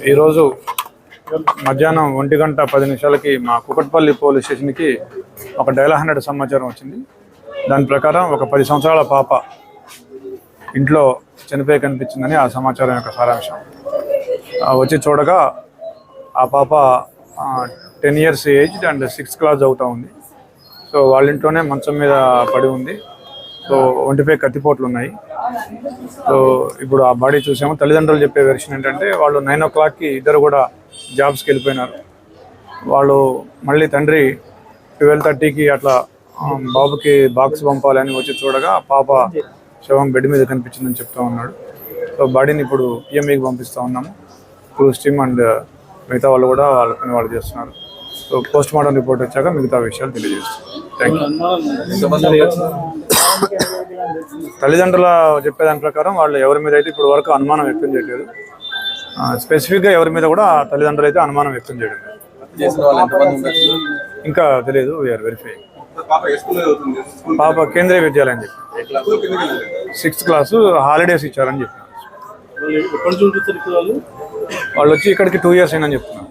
ఈరోజు మధ్యాహ్నం ఒంటి గంట పది నిమిషాలకి మా కుకట్పల్లి పోలీస్ స్టేషన్కి ఒక డైలా హండ్రెడ్ సమాచారం వచ్చింది. దాని ప్రకారం ఒక పది సంవత్సరాల పాప ఇంట్లో చనిపోయి కనిపించిందని ఆ సమాచారం యొక్క సారాంశం. వచ్చి చూడగా ఆ పాప ten years age and sixth class అవుతూ ఉంది. సో వాళ్ళ ఇంట్లోనే మంచం మీద పడి ఉంది. సో ఒంటిపై కత్తిపోట్లు ఉన్నాయి. సో ఇప్పుడు ఆ బాడీ చూసాము. తల్లిదండ్రులు చెప్పే వెర్షన్ ఏంటంటే వాళ్ళు నైన్ ఓ క్లాక్కి ఇద్దరు కూడా జాబ్స్కి వెళ్ళిపోయినారు. వాళ్ళు మళ్ళీ తండ్రి ట్వెల్వ్ థర్టీకి అట్లా బాబుకి బాక్స్ పంపాలని వచ్చి చూడగా పాప శవం బెడ్ మీద కనిపించిందని చెప్తా ఉన్నాడు. సో బాడీని ఇప్పుడు పిఎంఈకి పంపిస్తూ ఉన్నాము. క్రూస్ టీమ్ అండ్ మిగతా వాళ్ళు కూడా వాళ్ళ పని వాళ్ళు చేస్తున్నారు. సో పోస్ట్ మార్టం రిపోర్ట్ వచ్చాక మిగతా విషయాలు తెలియజేస్తాం. థ్యాంక్ యూ తల్లిదండ్రుల చెప్పేదాని ప్రకారం వాళ్ళు ఎవరి మీద అయితే ఇప్పుడు వరకు అనుమానం వ్యక్తం చేయలేదు ఆ, స్పెసిఫిక్గా ఎవరి మీద కూడా తల్లిదండ్రులు అయితే అనుమానం వ్యక్తం చేయడం. ఇంకా తెలియదు వీఆర్ వెరిఫై పాప కేంద్రీయ విద్యాలయం చెప్పి సిక్స్త్ క్లాసు హాలిడేస్ ఇచ్చారని చెప్పినారు వాళ్ళు? వాళ్ళు వచ్చి ఇక్కడికి టూ ఇయర్స్ అయిందని చెప్తున్నారు.